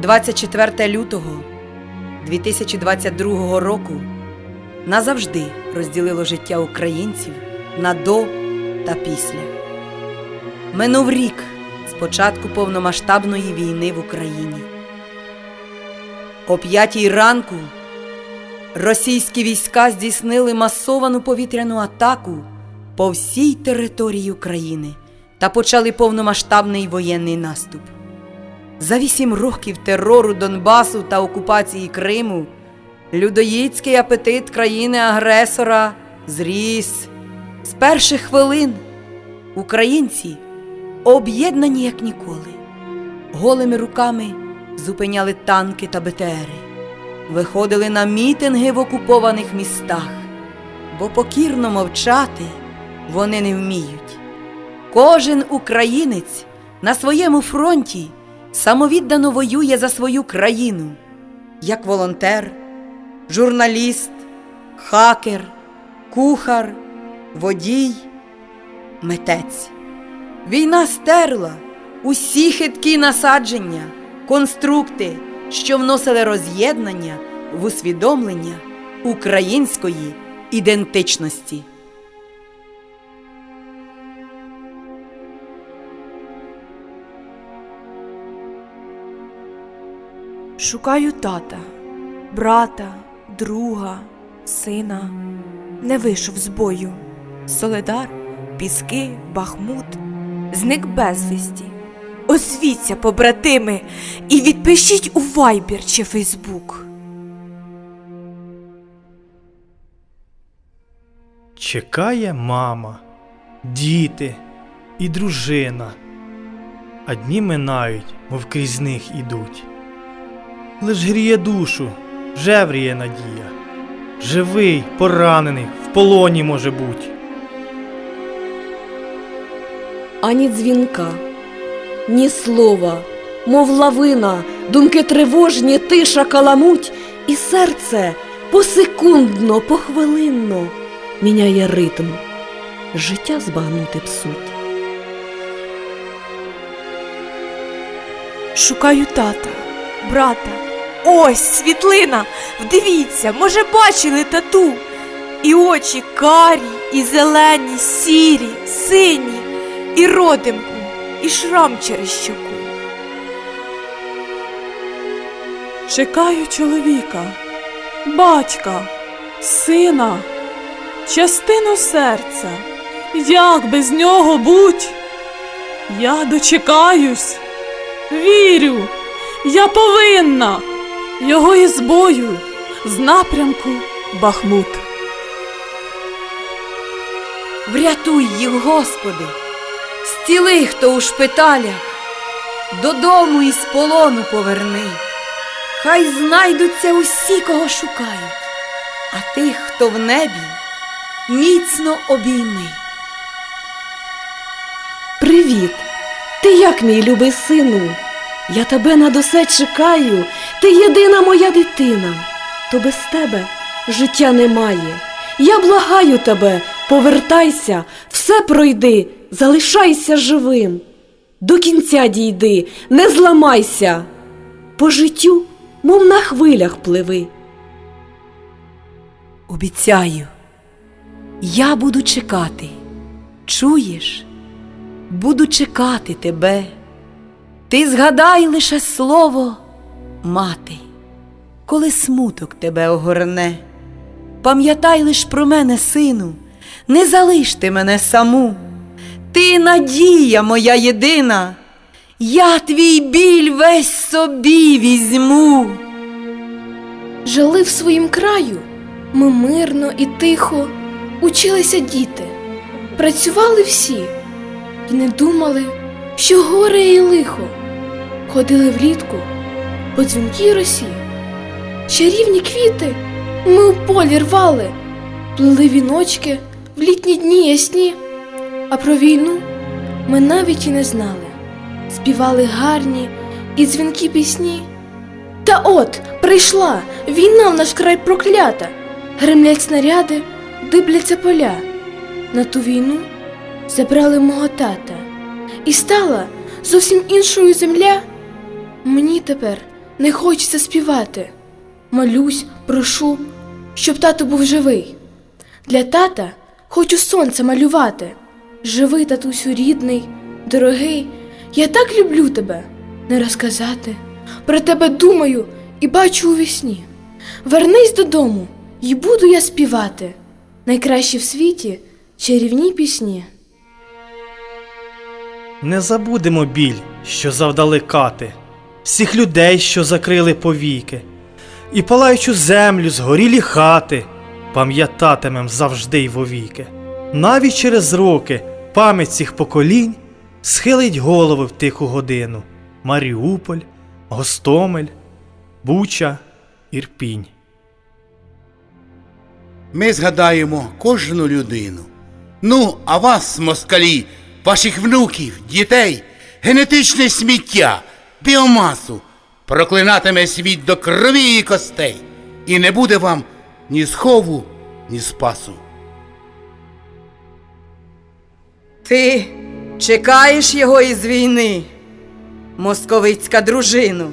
24 лютого 2022 року назавжди розділило життя українців на до та після. Минув рік з початку повномасштабної війни в Україні. О п'ятій ранку російські війська здійснили масовану повітряну атаку по всій території України та почали повномасштабний воєнний наступ. За вісім років терору Донбасу та окупації Криму людоїдський апетит країни-агресора зріс. З перших хвилин українці об'єднані як ніколи, голими руками зупиняли танки та БТРи, виходили на мітинги в окупованих містах, бо покірно мовчати вони не вміють. Кожен українець на своєму фронті самовіддано воює за свою країну, як волонтер, журналіст, хакер, кухар, водій, митець. Війна стерла усі хиткі насадження, конструкти, що вносили роз'єднання в усвідомлення української ідентичності. Шукаю тата, брата, друга, сина. Не вийшов з бою. Соледар, Піски, Бахмут. Зник безвісті. Озвіться, побратими, і відпишіть у Вайбер чи Фейсбук. Чекає мама, діти і дружина, а дні минають, мов крізь них ідуть. Лиш гріє душу, жевріє надія. Живий, поранений, в полоні може буть. ані дзвінка, ні слова, мов лавина, думки тривожні, тиша каламуть, і серце посекундно, похвилинно міняє ритм, життя збагнути псуть. Шукаю тата, брата. Ось світлина. Вдивіться, може, бачили тату. І очі карі, і зелені, сірі, сині, і родимку, і шрам через щоку. Чекаю чоловіка, батька, сина, частину серця. Як без нього будь? Я дочекаюсь, вірю, я повинна його із бою з напрямку Бахмут. Врятуй їх, Господи, зціли, хто у шпиталях, додому із полону поверни. Хай знайдуться усі, кого шукають, а тих, хто в небі, міцно обійми. Привіт! Ти як, мій любий сину? Я тебе над усе чекаю, ти єдина моя дитина. То без тебе життя немає. Я благаю тебе, повертайся, все пройди, залишайся живим. До кінця дійди, не зламайся. По життю, мов на хвилях пливи. Обіцяю, я буду чекати. Чуєш? Буду чекати тебе. Ти згадай лише слово мати, коли смуток тебе огорне. Пам'ятай лиш про мене, сину, не залиш ти мене саму. Ти надія моя єдина, я твій біль весь собі візьму. Жили в своїм краю, ми мирно і тихо училися діти, працювали всі і не думали, що горе і лихо. Ходили влітку по дзвінкій росі. Чарівні квіти ми у полі рвали, плели віночки в літні дні ясні, а про війну ми навіть і не знали. Співали гарні і дзвінкі пісні. Та от прийшла війна в наш край проклята. Гремлять снаряди, дибляться поля. На ту війну забрали мого тата. І стала зовсім іншою земля. Мені тепер не хочеться співати. Молюсь, прошу, щоб тато був живий. Для тата хочу сонце малювати. Живий татусю рідний, дорогий, я так люблю тебе не розказати. Про тебе думаю і бачу у вісні. Вернись додому, і буду я співати. Найкращі в світі чарівні пісні. Не забудемо біль, що завдали кати, всіх людей, що закрили повіки, і палаючу землю, згорілі хати, пам'ятатимем завжди й вовіки. Навіть через роки пам'ять цих поколінь схилить голови в тиху годину Маріуполь, Гостомель, Буча, Ірпінь. Ми згадаємо кожну людину. Ну, а вас, москалі, ваших внуків, дітей, генетичне сміття, біомасу проклинатиме світ до крові і костей, і не буде вам ні схову, ні спасу. Ти чекаєш його із війни, московицька дружину.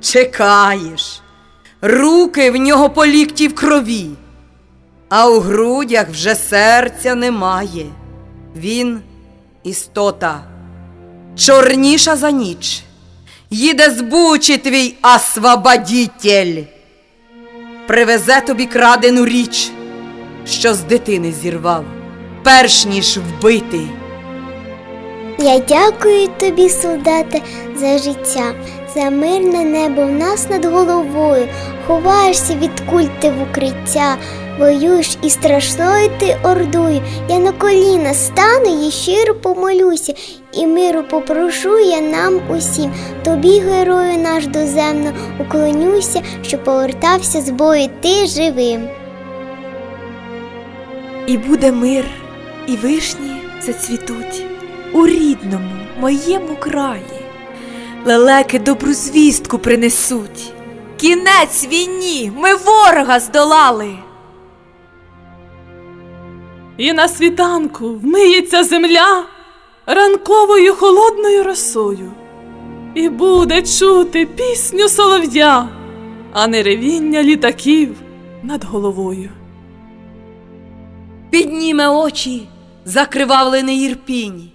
Чекаєш. Руки в нього по лікті в крові, а у грудях вже серця немає. Він істота, чорніша за ніч. Їде з бучі твій освободітель. Привезе тобі крадену річ, що з дитини зірвав, перш ніж вбити. Я дякую тобі, солдате, за життя, за мирне небо в нас над головою. Ховаєшся від куль ти в укриття, воюєш і страшною ти ордою. Я на коліна стану і щиро помолюся, і миру попрошу я нам усім. Тобі, герою наш доземно, уклонюся, що повертався з бою ти живим. І буде мир, і вишні зацвітуть у рідному моєму краї. Лелеки добру звістку принесуть. Кінець війні, ми ворога здолали. І на світанку вмиється земля ранковою холодною росою, і буде чути пісню солов'я, а не ревіння літаків над головою. підніме очі закривавлений Ірпінь,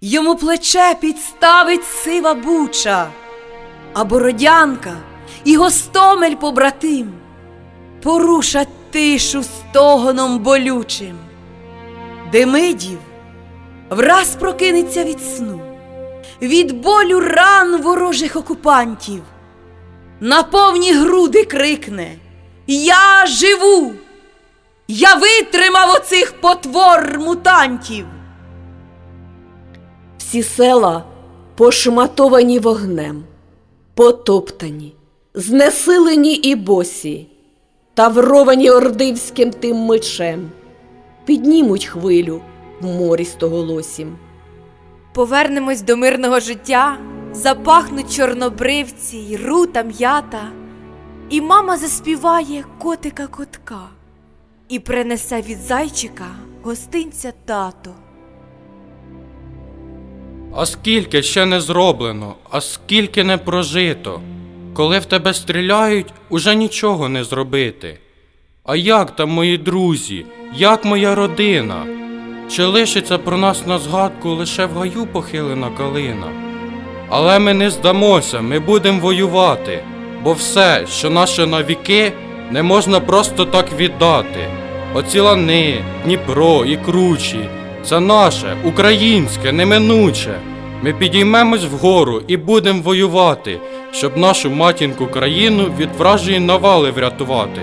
йому плече підставить сива буча, а бородянка і гостомель побратим порушать тишу стогоном болючим. Демидів враз прокинеться від сну, від болю ран ворожих окупантів, на повні груди крикне Я живу! Я витримав оцих потвор мутантів. Всі села пошматовані вогнем, потоптані, знесилені і босі, тавровані ордивським тим мечем, піднімуть хвилю в морі стоголосім. Повернемось до мирного життя, запахнуть чорнобривці й рута м'ята, і мама заспіває котика котка і принесе від зайчика гостинця тато. А скільки ще не зроблено, а скільки не прожито. Коли в тебе стріляють, уже нічого не зробити. А як там мої друзі, як моя родина? Чи лишиться про нас на згадку лише в гаю похилена калина? Але ми не здамося, ми будемо воювати, бо все, що наше на віки, не можна просто так віддати. Оці лани, Дніпро і кручі, це наше, українське, неминуче. Ми підіймемось вгору і будемо воювати, щоб нашу матінку країну від вражої навали врятувати.